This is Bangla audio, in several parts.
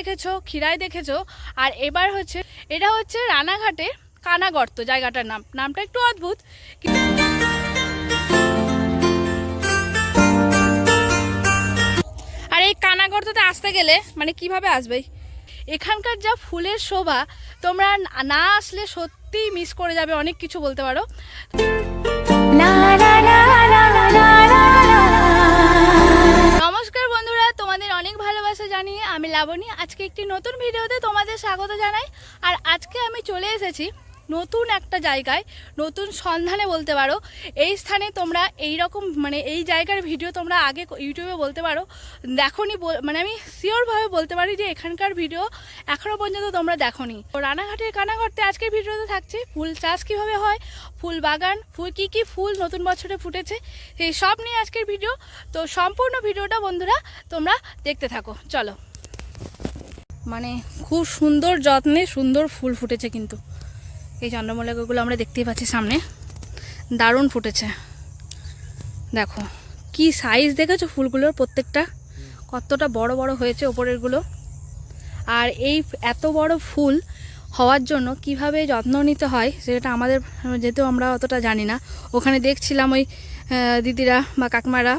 দেখেছ খিরাই দেখেছ, আর এবার হচ্ছে, এটা হচ্ছে রানাঘাটে কানাগর্ত জায়গাটার নাম। নামটা একটু অদ্ভুত আর এই কানাগর্ততে আসতে গেলে মানে কীভাবে আসবে? এখানকার যা ফুলের শোভা, তোমরা না আসলে সত্যিই মিস করে যাবে, অনেক কিছু বলতে পারো। নমস্কার ভালোবাসা জানিয়ে আমি লাবণী আজকে একটি নতুন ভিডিওতে তোমাদের স্বাগত জানাই। আর আজকে আমি চলে এসেছি নতুন একটা জায়গায়, নতুন সন্ধানে বলতে পারো, এই স্থানে তোমরা এই রকম মানে এই জায়গার ভিডিও তোমরা আগে ইউটিউবে বলতে পারো। দেখোনি মানে আমি শিওরভাবে বলতে পারি যে এখানকার ভিডিও এখনও পর্যন্ত তোমরা দেখোনি। তো রানাঘাটের কানাঘাটতে আজকের ভিডিওতে থাকছে, ফুল চাষ কীভাবে হয়, ফুল বাগান, ফুল কী কী ফুল নতুন বছরে ফুটেছে, সেই সব নিয়ে আজকের ভিডিও তো সম্পূর্ণ ভিডিওটা বন্ধুরা তোমরা দেখতে থাকো, চলো। মানে খুব সুন্দর যত্নে সুন্দর ফুল ফুটেছে কিন্তু। এই চন্দ্রমল্লিকাগুলো আমরা দেখতেই পাচ্ছি সামনে। দারুণ ফুটেছে। দেখো, কি সাইজ দেখেছ ফুলগুলোর প্রত্যেকটা? কতটা বড় বড় হয়েছে ওপরেরগুলো। আর এই এত বড় ফুল হওয়ার জন্য কীভাবে যত্ন নিতে হয় সেটা আমাদের যেহেতু আমরা অতটা জানি না। ওখানে দেখছিলাম ওই দিদিরা বা কাকমারা,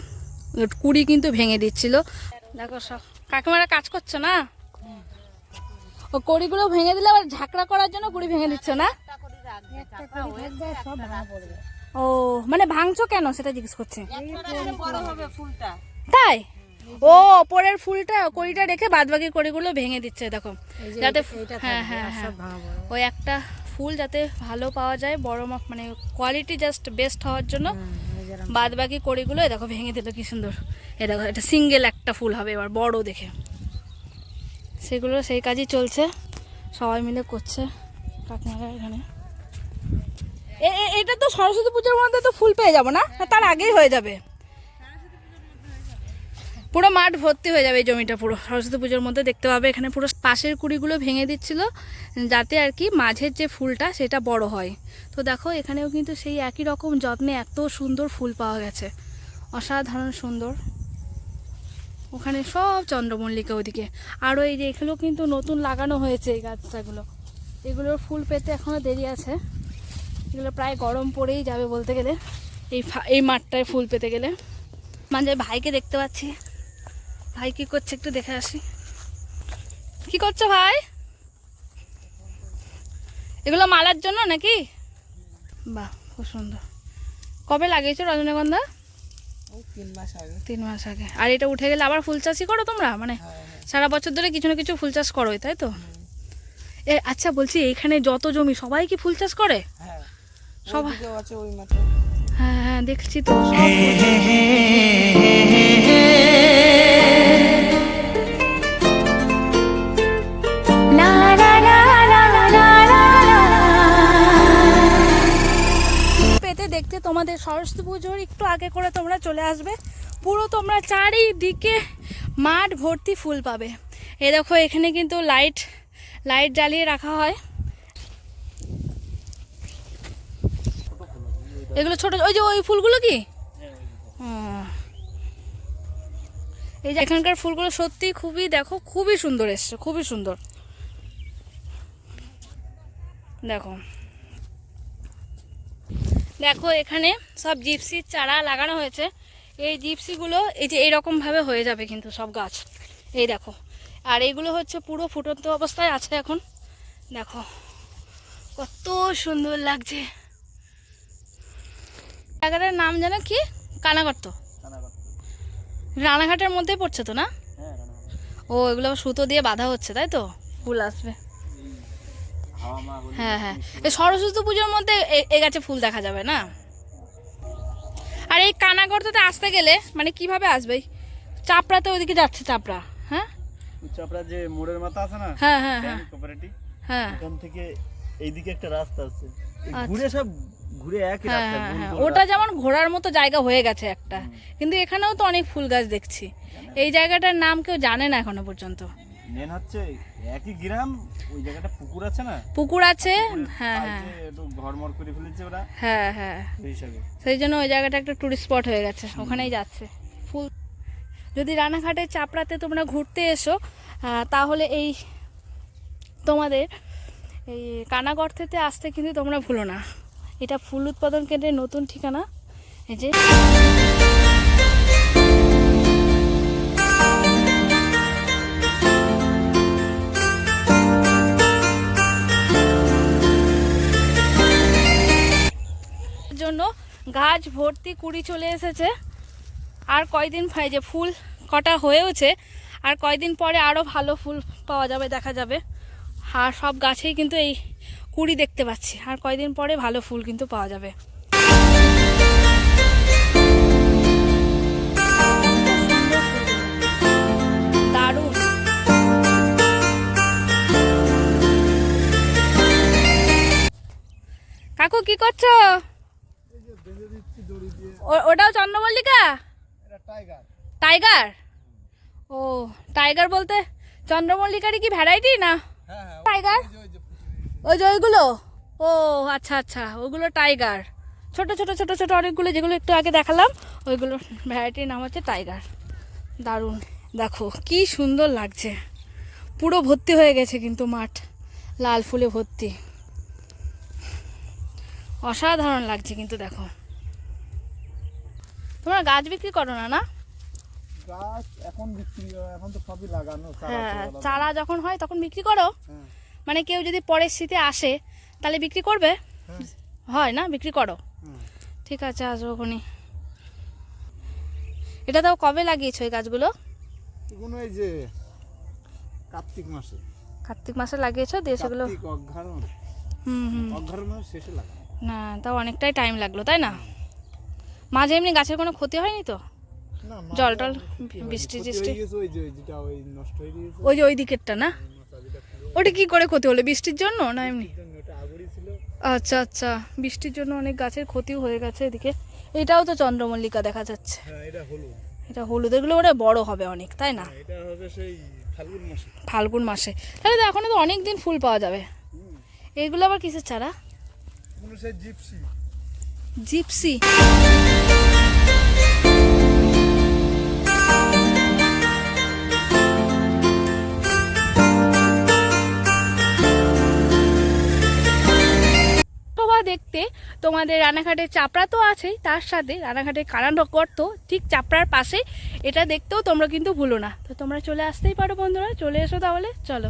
কুড়ি কিন্তু ভেঙে দিচ্ছিল। দেখো সব, কাকিমারা কাজ করছে না? কড়িগুলো ভেঙে দিলে আবার ঝাঁকড়া করার জন্য কুড়ি ভেঙে দিচ্ছ না? ও মানে ভাঙছো কেন সেটা জিজ্ঞেস করছে। তাই? ও ওপরের ফুলটা কড়িটা রেখে বাদ বাকি কড়িগুলো ভেঙে দিচ্ছে দেখো। যাতে হ্যাঁ হ্যাঁ হ্যাঁ। ওই একটা ফুল যাতে ভালো পাওয়া যায় বড় মা- মানে কোয়ালিটি জাস্ট বেস্ট হওয়ার জন্য। বাদ বাকি কড়িগুলো দেখো ভেঙে দিল কি সুন্দর। এ দেখো এটা সিঙ্গেল একটা ফুল হবে এবার বড় দেখে। সেগুলো সেই কাজই চলছে। সবাই মিলে করছে কাকিনারা এখানে। এটা তো সরস্বতী পুজোর মধ্যে তো ফুল পেয়ে যাব না, তার আগেই হয়ে যাবে। পুরো মাঠ ভর্তি হয়ে যাবে এই জমিটা পুরো। সরস্বতী পুজোর মধ্যে দেখতে পাবে এখানে পুরো পাশের কুড়িগুলো ভেঙে দিচ্ছিল যাতে আর কি মাঝের যে ফুলটা সেটা বড় হয়। তো দেখো এখানেও কিন্তু সেই একই রকম যত্নে এত সুন্দর ফুল পাওয়া গেছে। অসাধারণ সুন্দর। ওখানে সব চন্দ্রমল্লিকা ওদিকে। আরও এই যে এগুলো কিন্তু নতুন লাগানো হয়েছে এই গাছটাগুলো। এগুলোর ফুল পেতে এখনও দেরি আছে। এগুলো প্রায় গরম পড়েই যাবে বলতে গেলে। এই এই মাঠটায় ফুল পেতে গেলে। মানে ভাইকে দেখতে পাচ্ছি। ভাই কি করছে একটু দেখে আসি। কি করছ ভাই? এগুলো মালার জন্য নাকি? বাহ, খুব সুন্দর। কবে লাগিয়েছো রজনীগন্ধা? তিন মাস আগে তিন মাস আগে আর এটা উঠে গেলে আবার ফুল চাষই করো তোমরা মানে সারা বছর ধরে কিছু না কিছু ফুল চাষ করোই তাই তো এ আচ্ছা বলছি এইখানে যত জমি সবাই কি ফুল চাষ করে হ্যাঁ সবাই ওইদিকেও আছে ওই মাঠে হ্যাঁ হ্যাঁ দেখছি তো তোমাদের সরস্বতী পুজোর একটু আগে করে তোমরা চলে আসবে। পুরো তোমরা চারিদিকে মাঠ ভর্তি ফুল পাবে। এ দেখো, এখানে কিন্তু লাইট লাইট জ্বালিয়ে রাখা হয়। এগুলো ছোট, ওই যে ওই ফুলগুলো কি? এই যে এখানকার ফুলগুলো সত্যি খুবই, দেখো, খুবই সুন্দর এসছে, খুবই সুন্দর। দেখো। দেখো এখানে সব জিপসির চারা লাগানো হয়েছে। এই জিপসিগুলো এই যে এরকম ভাবে হয়ে যাবে কিন্তু সব গাছ। এই দেখো আর এইগুলো হচ্ছে পুরো ফুটন্ত অবস্থায় আছে এখন। দেখো কত সুন্দর লাগছে। জায়গাটার নাম যেন কি? কানাগর্ত রানাঘাটের মধ্যেই পড়ছে তো না? ও এগুলো সুতো দিয়ে বাঁধা হচ্ছে তাই তো? ফুল আসবে। হ্যাঁ হ্যাঁ। এই সরস্বতী পুজোর মধ্যে এ- গাছে ফুল দেখা যাবে না? আর এই কানাগর্ততে আসতে গেলে মানে কীভাবে আসবে? চাপড়াতে ওইদিকে যাচ্ছে চাপড়া হ্যাঁ? চাপড়া যে মোড়ের মাথা আছে না হ্যাঁ হ্যাঁ হ্যাঁ। কোপারেটিভ হ্যাঁ। থেকে এইদিকে একটা রাস্তা আছে। আচ্ছা। ঘুরে সব ঘুরে একই হ্যাঁ রাস্তা হ্যাঁ হ্যাঁ। গোল ওটা যেমন ঘোরার মতো জায়গা হয়ে গেছে একটা। কিন্তু এখানেও তো অনেক ফুল গাছ দেখছি। এই জায়গাটার নাম কেউ জানে না এখনও পর্যন্ত। মেন হচ্ছে একই গ্রাম ওই জায়গাটা পুকুর আছে না? পুকুর আছে হ্যাঁ হ্যাঁ। একটু ঘরমর করে ফেলেছে ওরা। হ্যাঁ হ্যাঁ। সেই জন্য ওই জায়গাটা একটা টুরিস্ট স্পট হয়ে গেছে ওখানেই যাচ্ছে। ফুল যদি রানাঘাটের চাপড়াতে তোমরা ঘুরতে এসো তাহলে এই তোমাদের এই কানাগর্তেতে আসতে কিন্তু তোমরা ভুলো না। এটা ফুল উৎপাদন কেন্দ্রের নতুন ঠিকানা। এই যে জন্য গাছ ভর্তি কুড়ি চলে এসেছে। আর কয়দিন যে ফুল কটা হয়েওছে, আর কয়দিন পরে আরও ভালো ফুল পাওয়া যাবে, দেখা যাবে। আর সব গাছেই কিন্তু এই কুড়ি দেখতে পাচ্ছি। আর কয়দিন পরে ভালো ফুল কিন্তু পাওয়া যাবে। কাকু, কি করছ? ওটাও চন্দ্রমল্লিকা? টাইগার ও টাইগার বলতে চন্দ্রমল্লিকারই কি ভ্যারাইটি না? টাইগার ওই যে ওইগুলো? ও আচ্ছা আচ্ছা ওগুলো টাইগার ছোট ছোট ছোট ছোট অনেকগুলো যেগুলো একটু আগে দেখালাম ওইগুলো ভ্যারাইটির নাম হচ্ছে টাইগার দারুণ। দেখো কি সুন্দর লাগছে। পুরো ভর্তি হয়ে গেছে কিন্তু মাঠ লাল ফুলে ভর্তি। অসাধারণ লাগছে কিন্তু দেখো। তোমরা গাছ বিক্রি করো না না? গাছ এখন বিক্রি এখন তো সবই লাগানো চারা হ্যাঁ চারা যখন হয় তখন বিক্রি করো। হ্যাঁ, মানে কেউ যদি পরের শীতে আসে তাহলে বিক্রি করবে? হ্যাঁ, হয় না? বিক্রি করো। ঠিক আছে আসব খনি এটা তাও কবে লাগিয়েছো এই গাছগুলো? এগুলো এই যে কার্তিক মাসে। কার্তিক মাসে লাগিয়েছো দিয়ে সেগুলো হুম হুম। শেষে লাগানো। না তাও অনেকটাই টাইম লাগল তাই না? মাঝে এমনি গাছের কোনো ক্ষতি হয়নি তো? জল টল বৃষ্টি টিষ্টি। ওই যে ওই হয়ে দিকেরটা না? ওটা কি করে ক্ষতি হলো বৃষ্টির জন্য না এমনি? আচ্ছা আচ্ছা বৃষ্টির জন্য অনেক গাছের ক্ষতিও হয়ে গেছে এদিকে। এটাও তো চন্দ্রমল্লিকা দেখা যাচ্ছে। হ্যাঁ এটা হলুদ। এগুলো ওটা বড় হবে অনেক তাই না? সেই ফাল্গুন মাসে। তাহলে তো এখনও তো অনেক দিন ফুল পাওয়া যাবে। হুম। এইগুলো আবার কিসের চারা? এগুলো জিপসি। জিপসি। দেখতে, তোমাদের রানাঘাটের চাপড়া তো আছেই, তার সাথে রানাঘাটের তো ঠিক চাপড়ার পাশে। এটা দেখতেও তোমরা কিন্তু ভুলো না। তো তোমরা চলে আসতেই পারো বন্ধুরা, চলে এসো তাহলে, চলো।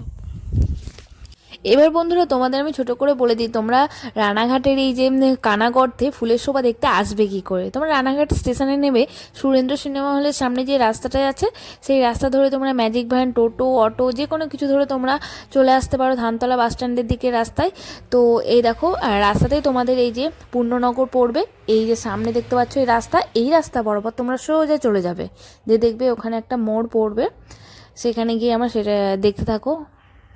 এবার বন্ধুরা তোমাদের আমি ছোট করে বলে দিই, তোমরা রানাঘাটের এই যে কানাগর্তে ফুলের শোভা দেখতে আসবে কি করে? তোমরা রানাঘাট স্টেশনে নেবে, সুরেন্দ্র সিনেমা হলের সামনে যে রাস্তাটা আছে, সেই রাস্তা ধরে তোমরা ম্যাজিক ভ্যান, টোটো, অটো, যে কোনো কিছু ধরে তোমরা চলে আসতে পারো ধানতলা বাস স্ট্যান্ডের দিকে রাস্তায়। তো এই দেখো রাস্তাতেই তোমাদের এই যে পূর্ণনগর পড়বে, এই যে সামনে দেখতে পাচ্ছ এই রাস্তা এই রাস্তা বরাবর তোমরা সোজা চলে যাবে। যে দেখবে ওখানে একটা মোড় পড়বে, সেখানে গিয়ে আমার সেটা দেখতে থাকো।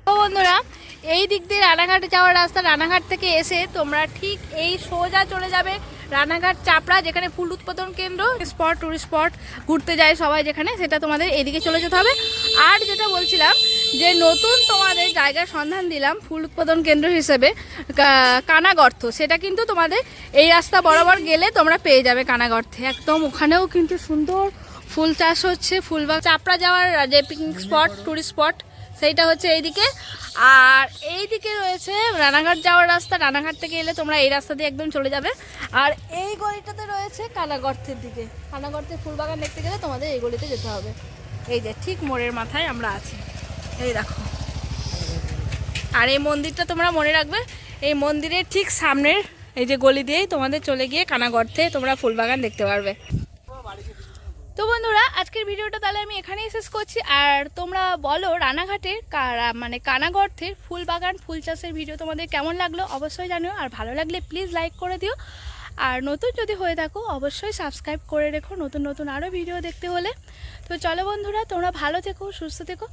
তো বন্ধুরা, এই দিক দিয়ে রানাঘাটে যাওয়ার রাস্তা রানাঘাট থেকে এসে তোমরা ঠিক এই সোজা চলে যাবে রানাঘাট চাপড়া, যেখানে ফুল উৎপাদন কেন্দ্র স্পট টুরিস্ট স্পট ঘুরতে যায় সবাই যেখানে, সেটা তোমাদের এদিকে চলে যেতে হবে। আর যেটা বলছিলাম যে নতুন তোমাদের জায়গার সন্ধান দিলাম ফুল উৎপাদন কেন্দ্র হিসেবে, কা- কানাগর্ত। সেটা কিন্তু তোমাদের এই রাস্তা বরাবর গেলে তোমরা পেয়ে যাবে কানাগর্থে একদম ওখানেও কিন্তু সুন্দর ফুল চাষ হচ্ছে ফুলবাগ চাপড়া যাওয়ার যে পিকনিক স্পট টুরিস্ট স্পট সেইটা হচ্ছে এইদিকে। আর এইদিকে রয়েছে রানাঘাট যাওয়ার রাস্তা। রানাঘাট থেকে এলে তোমরা এই রাস্তা দিয়ে একদম চলে যাবে। আর এই গলিটাতে রয়েছে কানাগর্তের দিকে। কানাগর্তের ফুলবাগান দেখতে গেলে তোমাদের এই গলিতে যেতে হবে। এই যে ঠিক মোড়ের মাথায় আমরা আছি। এই দেখো। আর এই মন্দিরটা তোমরা মনে রাখবে, এই মন্দিরের ঠিক সামনের এই যে গলি দিয়েই তোমাদের চলে গিয়ে কানাগর্তে তোমরা ফুলবাগান দেখতে পারবে। তো বন্ধুরা, আজকের ভিডিওটা তাহলে আমি এখানেই শেষ করছি। আর তোমরা বলো রানাঘাটের মানে কানাগর্থের ফুল বাগান, ফুল চাষের ভিডিও তোমাদের কেমন লাগল অবশ্যই জানিও। আর ভালো লাগলে প্লিজ লাইক করে দিও। আর নতুন যদি হয়ে থাকো, অবশ্যই সাবস্ক্রাইব করে রেখো নতুন নতুন আরও ভিডিও দেখতে হলে। তো চলো বন্ধুরা, তোমরা ভালো থেকো, সুস্থ থেকো।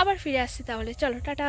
আবার ফিরে আসছি তাহলে। চলো, টাটা।